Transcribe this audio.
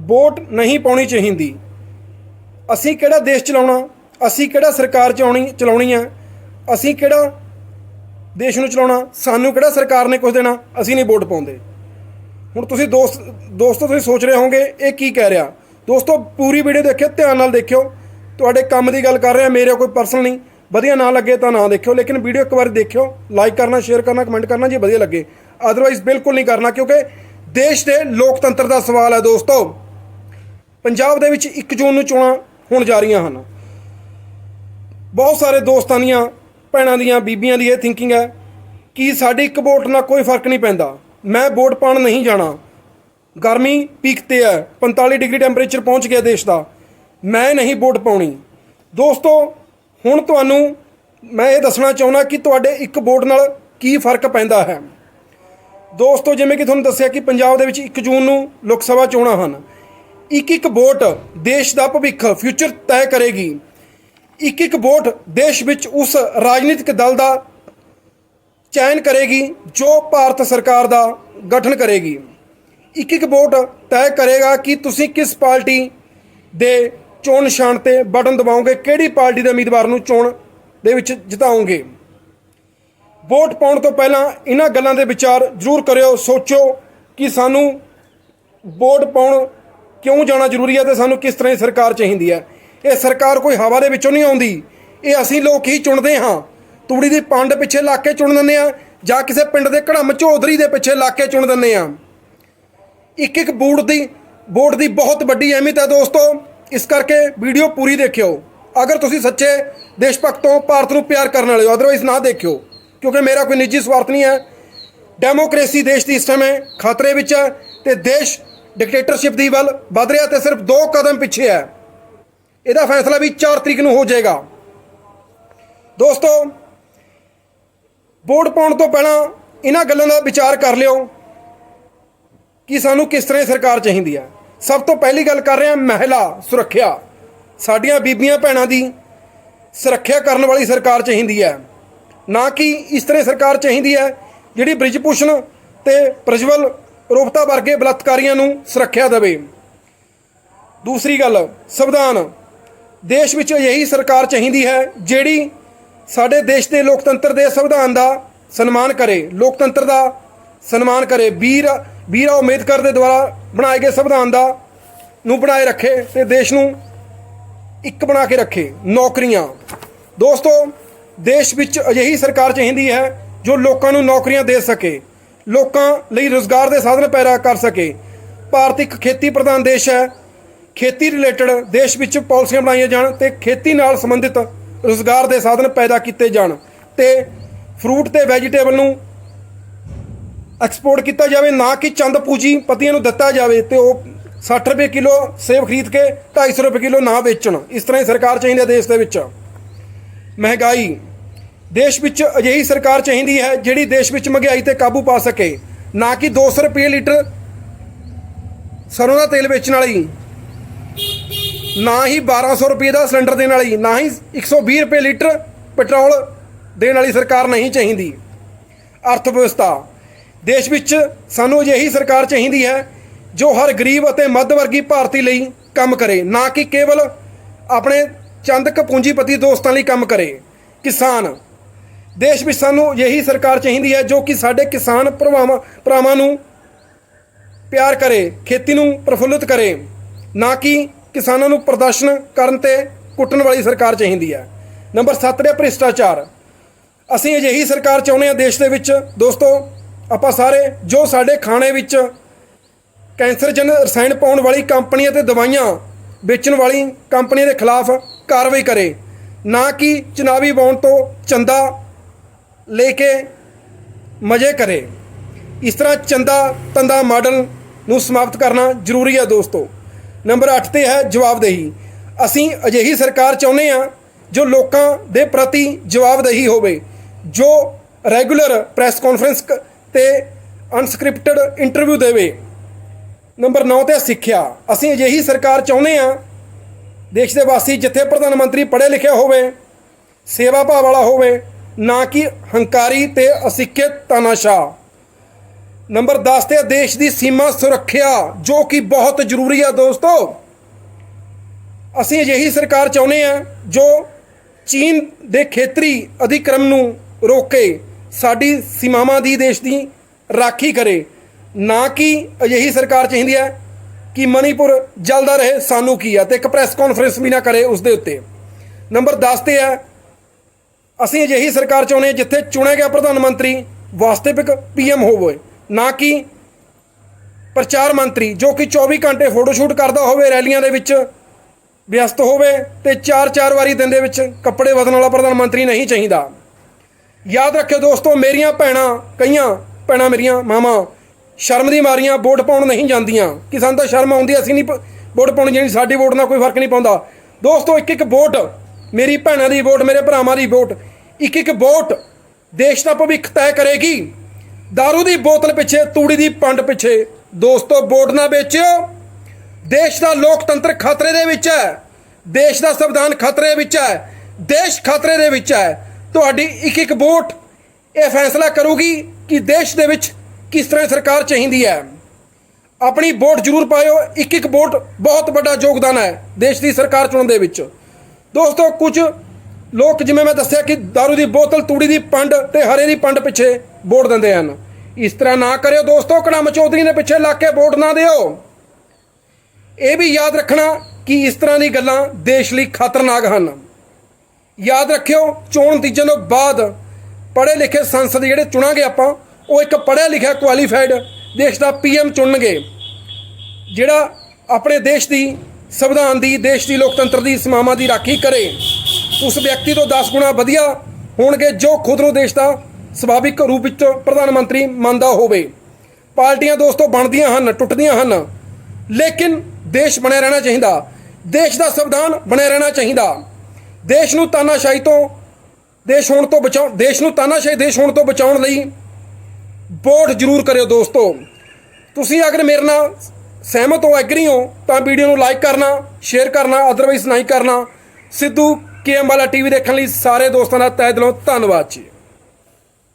Vote ਨਹੀਂ ਪਾਉਣੀ ਚਾਹੀਦੀ। ਅਸੀਂ ਕਿਹੜਾ ਦੇਸ਼ ਚਲਾਉਣਾ? ਅਸੀਂ ਕਿਹੜਾ ਸਰਕਾਰ ਚਲਾਉਣੀ ਚਲਾਉਣੀ ਆ? ਅਸੀਂ ਕਿਹੜਾ ਦੇਸ਼ ਨੂੰ ਚਲਾਉਣਾ? ਸਾਨੂੰ ਕਿਹੜਾ ਸਰਕਾਰ ਨੇ ਕੁਝ ਦੇਣਾ? ਅਸੀਂ ਨਹੀਂ ਵੋਟ ਪਾਉਂਦੇ। ਹੁਣ ਤੁਸੀਂ ਦੋਸਤ, ਦੋਸਤੋ, ਤੁਸੀਂ ਸੋਚ ਰਹੇ ਹੋਵੋਗੇ, ਇਹ ਕੀ ਕਹਿ ਰਿਹਾ? ਦੋਸਤੋ, ਪੂਰੀ ਵੀਡੀਓ ਦੇਖਿਓ, ਧਿਆਨ ਨਾਲ ਦੇਖਿਓ। ਤੁਹਾਡੇ ਕੰਮ ਦੀ ਗੱਲ ਕਰ ਰਿਹਾ, ਮੇਰੇ ਕੋਈ ਪਰਸਨਲ ਨਹੀਂ। ਵਧੀਆ ਨਾ ਲੱਗੇ ਤਾਂ ਨਾ ਦੇਖਿਓ, ਲੇਕਿਨ ਵੀਡੀਓ ਇੱਕ ਵਾਰ ਦੇਖਿਓ ਲਾਈਕ ਕਰਨਾ ਸ਼ੇਅਰ ਕਰਨਾ ਕਮੈਂਟ ਕਰਨਾ, ਜੇ ਵਧੀਆ ਲੱਗੇ। ਅਦਰਵਾਈਜ਼ ਬਿਲਕੁਲ ਨਹੀਂ ਕਰਨਾ, ਕਿਉਂਕਿ ਦੇਸ਼ ਦੇ ਲੋਕਤੰਤਰ ਦਾ ਸਵਾਲ ਹੈ ਦੋਸਤੋ। ਪੰਜਾਬ ਦੇ ਵਿੱਚ 1 ਜੂਨ ਨੂੰ ਚੋਣਾਂ ਹੋਣ ਜਾ ਰਹੀਆਂ ਹਨ। ਬਹੁਤ ਸਾਰੇ ਦੋਸਤਾਂ ਦੀਆਂ, ਭੈਣਾਂ ਦੀਆਂ, ਬੀਬੀਆਂ ਦੀ ਇਹ ਥਿੰਕਿੰਗ ਹੈ ਕਿ ਸਾਡੀ ਇੱਕ ਵੋਟ ਨਾਲ ਕੋਈ ਫ਼ਰਕ ਨਹੀਂ ਪੈਂਦਾ। ਮੈਂ ਵੋਟ ਪਾਉਣ ਨਹੀਂ ਜਾਣਾ। ਗਰਮੀ ਪੀਕ ਤੇ ਹੈ 45 ਡਿਗਰੀ ਟੈਂਪਰੇਚਰ ਪਹੁੰਚ ਗਿਆ ਦੇਸ਼ ਦਾ। ਮੈਂ ਨਹੀਂ ਵੋਟ ਪਾਉਣੀ। ਦੋਸਤੋ, ਹੁਣ ਤੁਹਾਨੂੰ ਮੈਂ ਇਹ ਦੱਸਣਾ ਚਾਹੁੰਦਾ ਕਿ ਤੁਹਾਡੇ ਇੱਕ ਵੋਟ ਨਾਲ ਕੀ ਫ਼ਰਕ ਪੈਂਦਾ ਹੈ। ਦੋਸਤੋ, ਜਿਵੇਂ ਕਿ ਤੁਹਾਨੂੰ ਦੱਸਿਆ ਕਿ ਪੰਜਾਬ ਦੇ ਵਿੱਚ 1 ਜੂਨ ਨੂੰ ਲੋਕ ਸਭਾ ਚੋਣਾਂ ਹਨ। ਇੱਕ ਇੱਕ ਵੋਟ ਦੇਸ਼ ਦਾ ਭਵਿੱਖ ਫਿਊਚਰ ਤੈਅ ਕਰੇਗੀ। ਇੱਕ ਇੱਕ ਵੋਟ ਦੇਸ਼ ਵਿੱਚ ਉਸ ਰਾਜਨੀਤਿਕ ਦਲ ਦਾ ਚੈਨ ਕਰੇਗੀ, ਜੋ ਭਾਰਤ ਸਰਕਾਰ ਦਾ ਗਠਨ ਕਰੇਗੀ। ਇੱਕ ਇੱਕ ਵੋਟ ਤੈਅ ਕਰੇਗਾ ਕਿ ਤੁਸੀਂ ਕਿਸ ਪਾਰਟੀ ਦੇ ਚੋਣ ਨਿਸ਼ਾਨ ਤੇ ਬਟਨ ਦਬਾਓਗੇ, ਕਿਹੜੀ ਪਾਰਟੀ ਦੇ ਉਮੀਦਵਾਰ ਨੂੰ ਚੋਣ ਦੇ ਵਿੱਚ ਜਿਤਾਓਗੇ। ਵੋਟ ਪਾਉਣ ਤੋਂ ਪਹਿਲਾਂ ਇਹਨਾਂ ਗੱਲਾਂ ਦੇ ਵਿਚਾਰ ਜ਼ਰੂਰ ਕਰਿਓ ਸੋਚੋ ਕਿ ਸਾਨੂੰ ਵੋਟ ਪਾਉਣ ਕਿਉਂ ਜਾਣਾ ਜ਼ਰੂਰੀ ਹੈ ਤੇ ਸਾਨੂੰ ਕਿਸ ਤਰ੍ਹਾਂ ਦੀ ਸਰਕਾਰ ਚਾਹੀਦੀ ਹੈ? ਇਹ ਸਰਕਾਰ ਕੋਈ ਹਵਾ ਦੇ ਵਿੱਚੋਂ ਨਹੀਂ ਆਉਂਦੀ। ਇਹ ਅਸੀਂ ਲੋਕ ਹੀ ਚੁਣਦੇ ਹਾਂ। ਤੂੜੀ ਦੀ ਪੰਡ ਪਿੱਛੇ ਲਾ ਕੇ ਚੁਣ ਦਿੰਦੇ ਆ ਜਾਂ ਕਿਸੇ ਪਿੰਡ ਦੇ ਘੜਮ ਚੌਧਰੀ ਦੇ ਪਿੱਛੇ ਲਾ ਕੇ ਚੁਣ ਦਿੰਦੇ ਆ ਇੱਕ ਇੱਕ ਬੂਟ ਦੀ ਵੋਟ ਦੀ ਬਹੁਤ ਵੱਡੀ ਅਹਿਮੀਅਤ ਹੈ ਦੋਸਤੋ। ਇਸ ਕਰਕੇ ਵੀਡੀਓ ਪੂਰੀ ਦੇਖਿਓ। ਅਗਰ ਤੁਸੀਂ ਸੱਚੇ ਦੇਸ਼ ਭਗਤ ਹੋ, ਭਾਰਤ ਨੂੰ ਪਿਆਰ ਕਰਨ ਵਾਲੇ ਹੋ ਅਦਰਵਾਈਜ਼ ਨਾ ਦੇਖਿਓ। ਕਿਉਂਕਿ ਮੇਰਾ ਕੋਈ ਨਿੱਜੀ ਸਵਾਰਥ ਨਹੀਂ ਹੈ। ਡੈਮੋਕ੍ਰੇਸੀ ਦੇਸ਼ ਦੀ ਇਸ ਸਮੇਂ ਖਤਰੇ ਵਿੱਚ ਹੈ ਤੇ ਦੇਸ਼ ਡਿਕਟੇਟਰਸ਼ਿਪ ਦੀ ਵੱਲ ਵਧ ਰਿਹਾ ਤੇ ਸਿਰਫ ਦੋ ਕਦਮ ਪਿੱਛੇ ਹੈ। ਇਹਦਾ ਫੈਸਲਾ ਵੀ 4 ਤਰੀਕ ਨੂੰ ਹੋ ਜਾਏਗਾ। ਦੋਸਤੋ, ਵੋਟ ਪਾਉਣ ਤੋਂ ਪਹਿਲਾਂ ਇਹਨਾਂ ਗੱਲਾਂ ਦਾ ਵਿਚਾਰ ਕਰ ਲਿਓ ਕਿ ਸਾਨੂੰ ਕਿਸ ਤਰ੍ਹਾਂ ਸਰਕਾਰ ਚਾਹੀਦੀ ਹੈ। ਸਭ ਤੋਂ ਪਹਿਲੀ ਗੱਲ ਕਰ ਰਹੇ ਹਾਂ ਮਹਿਲਾ ਸੁਰੱਖਿਆ। ਸਾਡੀਆਂ ਬੀਬੀਆਂ ਭੈਣਾਂ ਦੀ ਸੁਰੱਖਿਆ ਕਰਨ ਵਾਲੀ ਸਰਕਾਰ ਚਾਹੀਦੀ ਹੈ। ਨਾ ਕਿ ਇਸ ਤਰ੍ਹਾਂ ਸਰਕਾਰ ਚਾਹੀਦੀ ਹੈ ਜਿਹੜੀ ਬ੍ਰਿਜ ਭੂਸ਼ਣ ਤੇ ਪ੍ਰਜਵਲ ਰੋਪਤਾ ਵਰਗੇ ਬਲਾਤਕਾਰੀਆਂ ਨੂੰ ਸੁਰੱਖਿਆ ਦੇਵੇ। ਦੂਸਰੀ ਗੱਲ, ਸੰਵਿਧਾਨ। ਦੇਸ਼ ਵਿੱਚ ਅਜਿਹੀ ਸਰਕਾਰ ਚਾਹੀਦੀ ਹੈ ਜਿਹੜੀ ਸਾਡੇ ਦੇਸ਼ ਦੇ ਲੋਕਤੰਤਰ ਦੇ ਸੰਵਿਧਾਨ ਦਾ ਸਨਮਾਨ ਕਰੇ। ਲੋਕਤੰਤਰ ਦਾ ਸਨਮਾਨ ਕਰੇ। ਵੀਰ ਵੀਰਾ ਅੰਬੇਦਕਰ ਦੇ ਦੁਆਰਾ ਬਣਾਏ ਗਏ ਸੰਵਿਧਾਨ ਦਾ ਨੂੰ ਬਣਾਏ ਰੱਖੇ ਤੇ ਦੇਸ਼ ਨੂੰ ਇੱਕ ਬਣਾ ਕੇ ਰੱਖੇ। ਨੌਕਰੀਆਂ। ਦੋਸਤੋ, ਦੇਸ਼ ਵਿੱਚ ਅਜਿਹੀ ਸਰਕਾਰ ਚਾਹੀਦੀ ਹੈ ਜੋ ਲੋਕਾਂ ਨੂੰ ਨੌਕਰੀਆਂ ਦੇ ਸਕੇ। ਲੋਕਾਂ ਲਈ ਰੋਜ਼ਗਾਰ ਦੇ ਸਾਧਨ ਪੈਦਾ ਕਰ ਸਕੇ। ਭਾਰਤ ਇੱਕ ਖੇਤੀ ਪ੍ਰਧਾਨ ਦੇਸ਼ ਹੈ। ਖੇਤੀ ਰਿਲੇਟਡ ਦੇਸ਼ ਵਿੱਚ ਪਾਲਿਸੀਆਂ ਬਣਾਈਆਂ ਜਾਣ ਤੇ ਖੇਤੀ ਨਾਲ ਸੰਬੰਧਿਤ ਰੋਜ਼ਗਾਰ ਦੇ ਸਾਧਨ ਪੈਦਾ ਕੀਤੇ ਜਾਣ ਤੇ ਫਰੂਟ ਤੇ ਵੈਜੀਟੇਬਲ ਨੂੰ ਐਕਸਪੋਰਟ ਕੀਤਾ ਜਾਵੇ, ਨਾ ਕਿ ਚੰਦ ਪੂਜੀ ਪਤੀਆਂ ਨੂੰ ਦਿੱਤਾ ਜਾਵੇ ਤੇ ਉਹ 60 ਰੁਪਏ ਕਿਲੋ ਸੇਬ ਖਰੀਦ ਕੇ 250 ਰੁਪਏ ਕਿਲੋ ਨਾ ਵੇਚਣ। ਇਸ ਤਰ੍ਹਾਂ ਹੀ ਸਰਕਾਰ ਚਾਹੀਦੀ ਹੈ ਦੇਸ਼ ਦੇ ਵਿੱਚ। ਮਹਿੰਗਾਈ ਦੇਸ਼ ਵਿੱਚ ਅਜਿਹੀ ਸਰਕਾਰ ਚਾਹੀਦੀ ਹੈ ਜਿਹੜੀ ਦੇਸ਼ ਵਿੱਚ ਮਹਿੰਗਾਈ ਤੇ ਕਾਬੂ ਪਾ ਸਕੇ, ਨਾ ਕਿ 200 ਰੁਪਏ ਲੀਟਰ ਸਰੋਂ ਦਾ ਤੇਲ ਵੇਚਣ ਵਾਲੀ, ਨਾ ਹੀ 1200 ਰੁਪਏ ਦਾ ਸਿਲੰਡਰ ਦੇਣ ਵਾਲੀ, ਨਾ ਹੀ 120 ਰੁਪਏ ਲੀਟਰ ਪੈਟਰੋਲ ਦੇਣ ਵਾਲੀ ਸਰਕਾਰ ਨਹੀਂ ਚਾਹੀਦੀ। ਅਰਥ ਵਿਵਸਥਾ ਦੇਸ਼ ਵਿੱਚ ਸਾਨੂੰ ਅਜਿਹੀ ਸਰਕਾਰ ਚਾਹੀਦੀ ਹੈ ਜੋ ਹਰ ਗਰੀਬ ਅਤੇ ਮੱਧ ਵਰਗੀ ਭਾਰਤੀ ਲਈ ਕੰਮ ਕਰੇ, ਨਾ ਕਿ ਕੇਵਲ ਆਪਣੇ ਚੰਦ ਕੁ ਪੂੰਜੀਪਤੀ ਦੋਸਤਾਂ ਲਈ ਕੰਮ ਕਰੇ। ਕਿਸਾਨ ਦੇਸ਼ ਵਿੱਚ ਸਾਨੂੰ ਅਜਿਹੀ ਸਰਕਾਰ ਚਾਹੀਦੀ ਹੈ ਜੋ ਕਿ ਸਾਡੇ ਕਿਸਾਨ ਭਰਾਵਾਂ ਭਰਾਵਾਂ ਨੂੰ ਪਿਆਰ ਕਰੇ, ਖੇਤੀ ਨੂੰ ਪ੍ਰਫੁੱਲਿਤ ਕਰੇ, ਨਾ ਕਿ ਕਿਸਾਨਾਂ ਨੂੰ ਪ੍ਰਦਰਸ਼ਨ ਕਰਨ ਤੇ ਕੁੱਟਣ ਵਾਲੀ ਸਰਕਾਰ ਚਾਹੀਦੀ ਹੈ। ਨੰਬਰ 7 ਹੈ ਭ੍ਰਿਸ਼ਟਾਚਾਰ। ਅਸੀਂ ਅਜਿਹੀ ਸਰਕਾਰ ਚਾਹੁੰਦੇ ਹਾਂ ਦੇਸ਼ ਦੇ ਵਿੱਚ। ਦੋਸਤੋ, ਆਪਾਂ ਸਾਰੇ ਜੋ ਸਾਡੇ ਖਾਣੇ ਵਿੱਚ ਕੈਂਸਰਜਨ ਰਸਾਇਣ ਪਾਉਣ ਵਾਲੀ ਕੰਪਨੀਆਂ ਤੇ ਦਵਾਈਆਂ ਵੇਚਣ ਵਾਲੀ ਕੰਪਨੀਆਂ ਦੇ ਖਿਲਾਫ ਕਾਰਵਾਈ ਕਰੇ, ਨਾ ਕਿ ਚੁਣਾਵੀ ਵਾਉਣ ਤੋਂ ਚੰਦਾ ਲੈ ਕੇ ਮਜ਼ੇ ਕਰੇ। ਇਸ ਤਰ੍ਹਾਂ ਚੰਦਾ ਤੰਦਾ ਮਾਡਲ ਨੂੰ ਸਮਾਪਤ ਕਰਨਾ ਜ਼ਰੂਰੀ ਹੈ ਦੋਸਤੋ। ਨੰਬਰ 8 ਤੇ ਹੈ ਜਵਾਬਦੇਹੀ। ਅਸੀਂ ਅਜਿਹੀ ਸਰਕਾਰ ਚਾਹੁੰਦੇ ਹਾਂ ਜੋ ਲੋਕਾਂ ਦੇ ਪ੍ਰਤੀ ਜਵਾਬਦੇਹੀ ਹੋਵੇ, ਜੋ ਰੈਗੂਲਰ ਪ੍ਰੈਸ ਕਾਨਫਰੰਸ ਤੇ ਅਨਸਕ੍ਰਿਪਟਡ ਇੰਟਰਵਿਊ ਦੇਵੇ। ਨੰਬਰ 9 ਤੇ ਸਿੱਖਿਆ। ਅਸੀਂ ਅਜਿਹੀ ਸਰਕਾਰ ਚਾਹੁੰਦੇ ਹਾਂ, ਦੇਸ਼ ਦੇ ਵਾਸੀ ਜਿੱਥੇ ਪ੍ਰਧਾਨ ਮੰਤਰੀ ਪੜ੍ਹੇ ਲਿਖਿਆ ਹੋਵੇ, ਸੇਵਾ ਭਾਵ ਵਾਲਾ ਹੋਵੇ ਨਾ ਕਿ ਹੰਕਾਰੀ ਤੇ ਅਸਿੱਖਿਅਤ ਤਾਨਾਸ਼ਾ ਨੰਬਰ 10 ਤੇ ਦੇਸ਼ ਦੀ ਸੀਮਾ ਸੁਰੱਖਿਆ, ਜੋ ਕਿ ਬਹੁਤ ਜ਼ਰੂਰੀ ਆ ਦੋਸਤੋ। ਅਸੀਂ ਅਜਿਹੀ ਸਰਕਾਰ ਚਾਹੁੰਦੇ ਹਾਂ ਜੋ ਚੀਨ ਦੇ ਖੇਤਰੀ ਅਧਿਕਰਮ ਨੂੰ ਰੋਕੇ ਸਾਡੀ ਸੀਮਾਵਾਂ ਦੀ ਦੇਸ਼ ਦੀ ਰਾਖੀ ਕਰੇ। ਨਾ ਕਿ ਅਜਿਹੀ ਸਰਕਾਰ ਚਾਹੀਦੀ ਹੈ ਕਿ ਮਣੀਪੁਰ ਜਲਦਾ ਰਹੇ, ਸਾਨੂੰ ਕੀ ਆ ਤੇ ਇੱਕ ਪ੍ਰੈਸ ਕਾਨਫਰੰਸ ਵੀ ਨਾ ਕਰੇ ਉਸ ਦੇ ਉੱਤੇ। ਨੰਬਰ 10 ਤੇ ਹੈ ਅਸੀਂ ਅਜਿਹੀ ਸਰਕਾਰ ਚਾਹੁੰਦੇ ਹਾਂ ਜਿੱਥੇ ਚੁਣਿਆ ਗਿਆ ਪ੍ਰਧਾਨ ਮੰਤਰੀ ਵਾਸਤਵਿਕ ਪੀਐਮ ਹੋਵੇ, ਨਾ ਕਿ ਪ੍ਰਚਾਰ ਮੰਤਰੀ, ਜੋ ਕਿ 24 ਘੰਟੇ ਫੋਟੋ ਸ਼ੂਟ ਕਰਦਾ ਹੋਵੇ, ਰੈਲੀਆਂ ਦੇ ਵਿੱਚ ਵਿਅਸਤ ਹੋਵੇ ਤੇ ਚਾਰ ਚਾਰ ਵਾਰੀ ਦਿਨ ਦੇ ਵਿੱਚ ਕੱਪੜੇ ਬਦਲਣ ਵਾਲਾ ਪ੍ਰਧਾਨ ਮੰਤਰੀ ਨਹੀਂ ਚਾਹੀਦਾ। ਯਾਦ ਰੱਖਿਓ ਦੋਸਤੋ, ਮੇਰੀਆਂ ਭੈਣਾਂ, ਕਈਆਂ ਭੈਣਾਂ ਮੇਰੀਆਂ ਮਾਵਾਂ, ਸ਼ਰਮ ਦੀ ਮਾਰੀਆਂ, ਵੋਟ ਪਾਉਣ ਨਹੀਂ ਜਾਂਦੀਆਂ। ਕਿਸਾਨ ਤਾਂ ਸ਼ਰਮ ਆਉਂਦੀ, ਅਸੀਂ ਨਹੀਂ ਪ- ਵੋਟ ਪਾਉਣੀ ਜਿਹੜੀ ਸਾਡੀ ਵੋਟ ਨਾਲ ਕੋਈ ਫ਼ਰਕ ਨਹੀਂ ਪਾਉਂਦਾ। ਦੋਸਤੋ ਇੱਕ ਇੱਕ ਵੋਟ, ਮੇਰੀ ਭੈਣਾਂ ਦੀ ਵੋਟ, ਮੇਰੇ ਭਰਾਵਾਂ ਦੀ ਵੋਟ ਇੱਕ ਇੱਕ ਵੋਟ ਦੇਸ਼ ਦਾ ਭਵਿੱਖ ਤੈਅ ਕਰੇਗੀ। दारू ਦੀ ਬੋਤਲ ਪਿੱਛੇ, ਤੂੜੀ ਦੀ ਪੰਡ ਪਿੱਛੇ। ਦੋਸਤੋ, ਵੋਟ ਨਾ ਵੇਚਿਓ। ਦੇਸ਼ ਦਾ ਲੋਕਤੰਤਰ ਖਤਰੇ ਦੇ ਵਿੱਚ ਹੈ। ਦੇਸ਼ ਦਾ ਸੰਵਿਧਾਨ ਖਤਰੇ ਵਿੱਚ ਹੈ। ਦੇਸ਼ ਖਤਰੇ ਦੇ ਵਿੱਚ ਹੈ। ਤੁਹਾਡੀ ਇੱਕ ਇੱਕ ਵੋਟ ਇਹ ਫੈਸਲਾ ਕਰੂਗੀ ਕਿ ਦੇਸ਼ ਦੇ ਵਿੱਚ ਕਿਸ ਤਰ੍ਹਾਂ ਸਰਕਾਰ ਚਾਹੀਦੀ ਹੈ। ਆਪਣੀ ਵੋਟ ਜ਼ਰੂਰ ਪਾਇਓ। ਇੱਕ ਇੱਕ ਵੋਟ ਬਹੁਤ ਵੱਡਾ ਯੋਗਦਾਨ ਹੈ ਦੇਸ਼ ਦੀ ਸਰਕਾਰ ਚੁਣਨ ਦੇ ਵਿੱਚ। ਦੋਸਤੋ, ਕੁਝ ਲੋਕ ਜਿਵੇਂ ਮੈਂ ਦੱਸਿਆ ਕਿ दारू ਦੀ ਬੋਤਲ, ਤੂੜੀ ਦੀ ਪੰਡ ਤੇ ਹਰੇ ਦੀ ਪੰਡ ਪਿੱਛੇ ਵੋਟ ਦਿੰਦੇ ਹਨ। ਇਸ ਤਰ੍ਹਾਂ ਨਾ ਕਰਿਓ ਦੋਸਤੋ, ਕੜਮ ਚੌਧਰੀ ਦੇ ਪਿੱਛੇ ਲਾ ਕੇ ਵੋਟ ਨਾ ਦਿਓ। ਇਹ ਵੀ ਯਾਦ ਰੱਖਣਾ ਕਿ ਇਸ ਤਰ੍ਹਾਂ ਦੀ ਗੱਲਾਂ ਦੇਸ਼ ਲਈ ਖਤਰਨਾਕ ਹਨ। ਯਾਦ ਰੱਖਿਓ, ਚੋਣ ਨਤੀਜੇ ਤੋਂ ਬਾਅਦ ਪੜ੍ਹੇ ਲਿਖੇ ਸੰਸਦ ਜਿਹੜੇ ਚੁਣਾਂਗੇ ਆਪਾਂ, ਉਹ ਇੱਕ ਪੜ੍ਹਿਆ ਲਿਖਿਆ ਕੁਆਲੀਫਾਈਡ ਦੇਸ਼ ਦਾ ਪੀਐਮ ਚੁਣਨਗੇ। ਜਿਹੜਾ ਆਪਣੇ ਦੇਸ਼ ਦੀ ਸੰਵਿਧਾਨ ਦੀ, ਦੇਸ਼ ਦੀ ਲੋਕਤੰਤਰ ਦੀ ਸੀਮਾਵਾਂ ਦੀ ਰਾਖੀ ਕਰੇ। ਉਸ ਵਿਅਕਤੀ ਤੋਂ 10 ਗੁਣਾ ਵਧੀਆ ਹੋਣਗੇ ਜੋ ਖੁਦ ਨੂੰ ਦੇਸ਼ ਦਾ ਸੁਭਾਵਿਕ ਰੂਪ ਵਿੱਚ ਪ੍ਰਧਾਨ ਮੰਤਰੀ ਮੰਨਦਾ ਹੋਵੇ। ਪਾਰਟੀਆਂ ਦੋਸਤੋ ਬਣਦੀਆਂ ਹਨ, ਟੁੱਟਦੀਆਂ ਹਨ, ਲੇਕਿਨ ਦੇਸ਼ ਬਣਿਆ ਰਹਿਣਾ ਚਾਹੀਦਾ। ਦੇਸ਼ ਦਾ ਸੰਵਿਧਾਨ ਬਣਿਆ ਰਹਿਣਾ ਚਾਹੀਦਾ। ਦੇਸ਼ ਨੂੰ ਤਾਨਾਸ਼ਾਹੀ ਤੋਂ ਦੇਸ਼ ਹੋਣ ਤੋਂ ਬਚਾਉ ਦੇਸ਼ ਨੂੰ ਤਾਨਾਸ਼ਾਹੀ ਦੇਸ਼ ਹੋਣ ਤੋਂ ਬਚਾਉਣ ਲਈ ਵੋਟ ਜ਼ਰੂਰ ਕਰਿਓ ਦੋਸਤੋ। ਤੁਸੀਂ ਅਗਰ ਮੇਰੇ ਨਾਲ ਸਹਿਮਤ ਹੋ, ਐਗਰੀ ਹੋ, ਤਾਂ ਵੀਡੀਓ ਨੂੰ ਲਾਈਕ ਕਰਨਾ, ਸ਼ੇਅਰ ਕਰਨਾ ਅਦਰਵਾਈਜ਼ ਨਹੀਂ ਕਰਨਾ। ਸਿੱਧੂ ਕੇਐਮ ਵਾਲਾ ਟੀਵੀ ਦੇਖਣ ਲਈ ਸਾਰੇ ਦੋਸਤਾਂ ਦਾ ਤਹਿ ਦਿਲੋਂ ਧੰਨਵਾਦ ਜੀ।